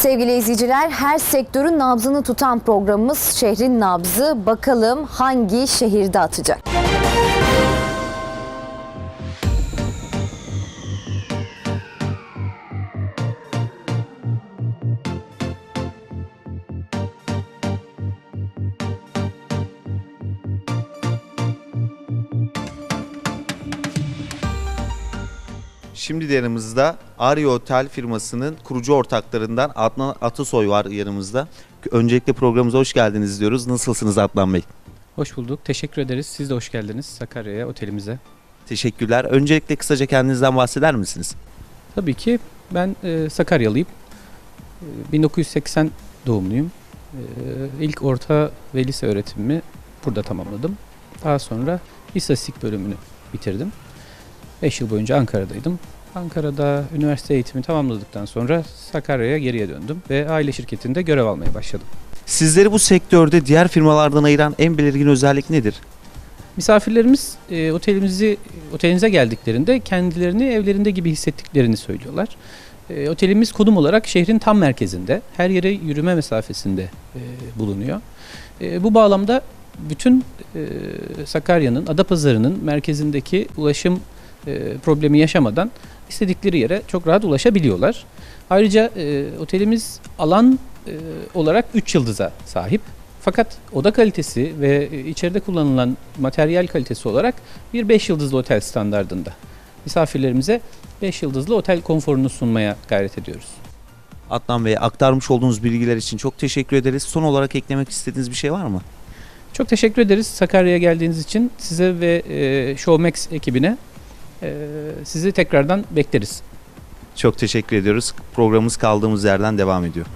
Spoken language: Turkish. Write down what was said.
Sevgili izleyiciler, her sektörün nabzını tutan programımız Şehrin Nabzı. Bakalım hangi şehirde atacak? Şimdi de yanımızda Arya Otel firmasının kurucu ortaklarından Adnan Atasoy var yanımızda. Öncelikle programımıza hoş geldiniz diyoruz. Nasılsınız Adnan Bey? Hoş bulduk. Teşekkür ederiz. Siz de hoş geldiniz Sakarya'ya, otelimize. Teşekkürler. Öncelikle kısaca kendinizden bahseder misiniz? Tabii ki ben e, Sakaryalıyım. E, 1980 doğumluyum. E, ilk orta ve lise öğretimimi burada tamamladım. Daha sonra istatistik bölümünü bitirdim. 5 yıl boyunca Ankara'daydım. Ankara'da üniversite eğitimi tamamladıktan sonra Sakarya'ya geriye döndüm ve aile şirketinde görev almaya başladım. Sizleri bu sektörde diğer firmalardan ayıran en belirgin özellik nedir? Misafirlerimiz e, otelimizi otelinize geldiklerinde kendilerini evlerinde gibi hissettiklerini söylüyorlar. E, otelimiz konum olarak şehrin tam merkezinde, her yere yürüme mesafesinde e, bulunuyor. E, bu bağlamda bütün e, Sakarya'nın, Adapazarı'nın merkezindeki ulaşım e, problemi yaşamadan istedikleri yere çok rahat ulaşabiliyorlar. Ayrıca e, otelimiz alan e, olarak 3 yıldıza sahip. Fakat oda kalitesi ve e, içeride kullanılan materyal kalitesi olarak bir 5 yıldızlı otel standardında. Misafirlerimize 5 yıldızlı otel konforunu sunmaya gayret ediyoruz. Adnan Bey aktarmış olduğunuz bilgiler için çok teşekkür ederiz. Son olarak eklemek istediğiniz bir şey var mı? Çok teşekkür ederiz Sakarya'ya geldiğiniz için. Size ve e, Showmax ekibine sizi tekrardan bekleriz. Çok teşekkür ediyoruz. Programımız kaldığımız yerden devam ediyor.